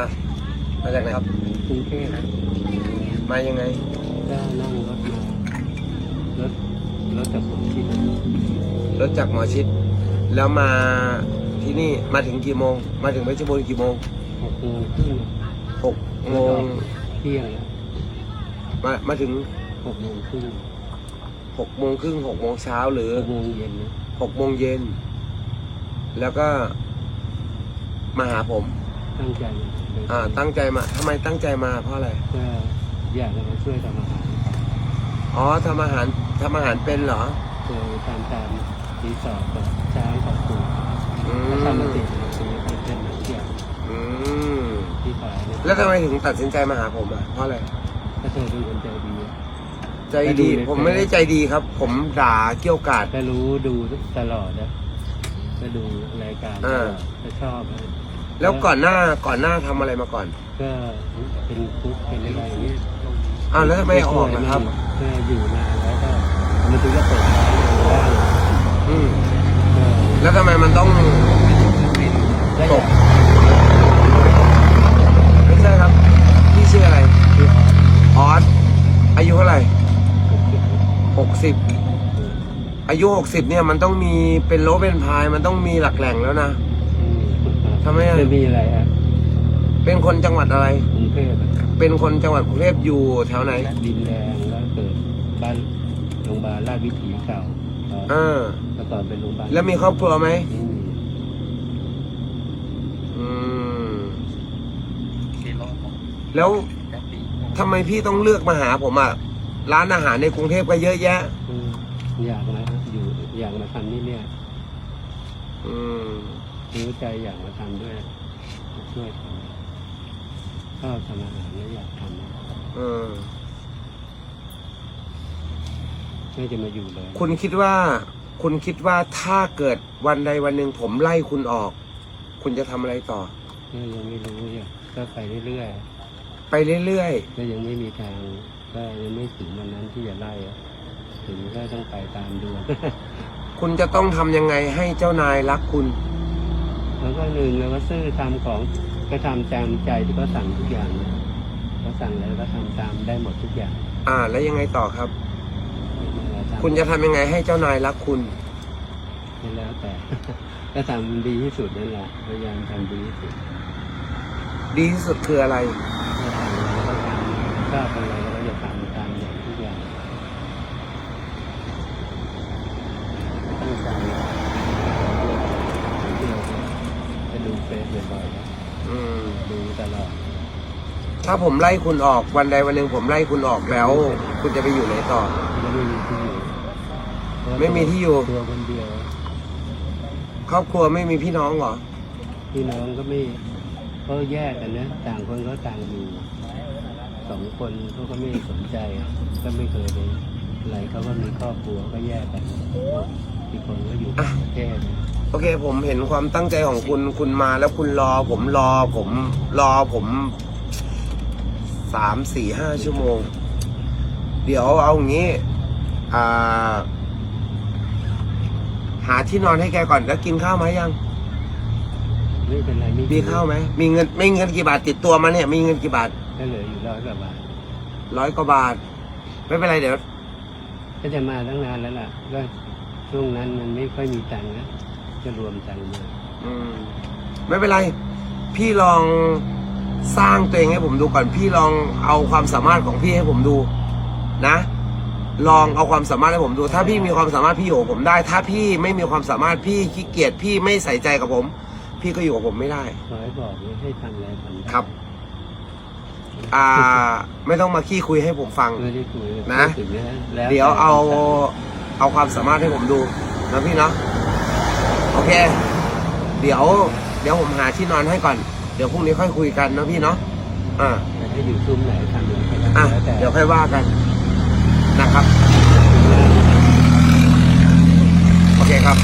อะมาจากไหนครับกรุงเทพมายังไงก็นั่งรถมารถรถจากผมที่รถจากหมอชิด แล้วมาที่นี่มาถึงกี่โมง มาถึงเพชรบูรณ์กี่โมงหกโมงครึ่งหกโมงเที่ยงแล้วมามาถึงหกโมงครึ่งหกโมงครึ่งหกโมงเช้าหรือหกโมงเย็นนะหกโมงเย็น แล้วก็มาหาผม ตั้งใจมาเลยอ่าตั้งใจมาทำไมตั้งใจมาเพราะอะไรก็อยากจะมาช่วยทำอาหารอ๋อทำอาหารทำอาหารเป็นเหรอเคยตามตามรีสอร์ทกับช้างกับปูอืแล้วทำมมาติดตรงนี้เป็นเป็นหนังเกี่ยวอืมที่ขายเนี่ยแล้วทำไมถึงตัดสินใจมาหาผมอะเพราะอะไรก็เธอเป็นคนใจดีใจดีผมไม่ได้ใจดีครับ ผมด่าเกี่ยวกาดก็รู้ดูตลอดนะก็ดูรายการตอ่าลอดก็ชอบนะ แล้วก่อนหน้าก่อนหน้าทำอะไรมาก่อนก็เป็นคุกเป็นอะไรอย่างเงี้ยอ้าวแล้วทำไมออกนะครับก็อยู่นานแล้วก็มันถึงจะเปิดร้านบ้างอืมก็แล้วทำไมมันต้องได้ตกไม่ใช่ครับพี่ชื่ออะไรที่ออสออสอายุเท่าไหร่หกสิบหกสิบอายุหกสิบเนี่ยมันต้องมีเป็นโลเป็นพายมันต้องมีหลักแหล่งแล้วนะอืม ทำไมอะจะมีอะไรอะเป็นคนจังหวัดอะไร กรุงเทพอะเป็นคนจังหวัดกรุงเทพอยู่แถวไหน ดินแดงแล้วเกิดบ้านโรงพยาบาลราชวิถีเก่าอ่า เมื่อก่อนเป็นโรงพยาบาลแล้วมีครอบครัวไหมอืมอืม แล้วทำไมพี่ต้องเลือกมาหาผมอะ ร้านอาหารในกรุงเทพก็เยอะแยะ อืมอยากมาอยู่อยากมาทำนี่เนี่ย อืม รู้ใจอยากมาทำด้วยช่วยทำชอบทำอาหารแล้วอยากทำอืมไม่จะมาอยู่เลยคุณคิดว่า คุณคิดว่าถ้าเกิดวันใดวันหนึ่งผมไล่คุณออก คุณจะทำอะไรต่อก็ยังไม่รู้อยู่ก็ไปเรื่อยไปเรื่อยๆก็ยังไม่มีทางก็ยังไม่ถึงวันนั้นที่จะไล่อะถึงก็ต้องไปตามดวงๆคุณจะต้องทำยังไงให้เจ้านายรักคุณ แล้วก็หนึ่งเราก็ซื่อทำของก็ทำตามใจที่เขาสั่งทุกอย่างนะเขาสั่งแล้วก็ทำตามได้หมดทุกอย่าง อ่า แล้วยังไงต่อครับเราทำคุณจะทำยังไงให้เจ้านายรักคุณไม่แล้วแต่ก็ทำดีที่สุดนั่นแหละพยายามทำดีที่สุด ดีที่สุดคืออะไรถ้าทำอะไรก็ทำชอบอะไรเราก็จะทำตามอย่างทุกอย่างตั้งใจเที่ยวจะดูเฟซบ่อยๆนะ อืม ดูตลอด ถ้าผมไล่คุณออกวันใดวันหนึ่งผมไล่คุณออกแล้ว คุณจะไปอยู่ไหนต่อแล้วไม่มีที่อยู่เพราะว่าไม่มีที่อยู่ ตัวคนเดียวครอบครัวไม่มีพี่น้องเหรอ พี่น้องก็ไม่เขาแยกกันนะต่างคนก็ต่างอยู่สองคนเขาก็ไม่สนใจ ก็ไม่เคยไปอะไรเขาก็มีครอบครัวก็แยกกันอีกคนก็อยู่ต่างประเทศโอเค ผมเห็นความตั้งใจของคุณ คุณมาแล้วคุณรอ ผมรอ ผมรอผม สามสี่ห้าชั่วโมง เดี๋ยวเอาอย่างนี้อ่าหาที่นอนให้แกก่อนแล้วกินข้าวไหมยังไม่เป็นไรไม่มีข้าวไหมมีเงินไม่เงินกี่บาทติดตัวมาเนี่ย มีเงินกี่บาทก็เหลืออยู่ร้อยกว่าบาทร้อยกว่าบาท ไม่เป็นไรเดี๋ยว ก็จะมาตั้งนานแล้วล่ะก็ช่วงนั้นมันไม่ค่อยมีตังค์นะจะรวมตังค์มาอืม ไม่เป็นไร พี่ลอง สร้างตัวเองให้ผมดูก่อนพี่ลองเอาความสามารถของพี่ให้ผมดูนะ ลองเอาความสามารถให้ผมดู ถ้าพี่มีความสามารถพี่อยู่กับผมได้ ถ้าพี่ไม่มีความสามารถพี่ขี้เกียจพี่ไม่ใส่ใจกับผม พี่ก็อยู่กับผมไม่ได้ขอให้บอกเลยให้ทำอะไรทำได้ครับ อ่า ไม่ต้องมาขี้คุยให้ผมฟัง ไม่ได้คุยนะ พูถึงนะแล้วเดี๋ยวเอาแต่เอาความสามารถให้ผมดูนะพี่เนาะโอเค เดี๋ยว เดี๋ยวผมหาที่นอนให้ก่อนเดี๋ยวพรุ่งนี้ค่อยคุยกันนะพี่เนาะอ่าแต่ถ้าอยู่ซุ้มไหนทำอะไรก็ได้อะแล้วแต่เดี๋ยวค่อยว่ากันนะครับ โอเคครับ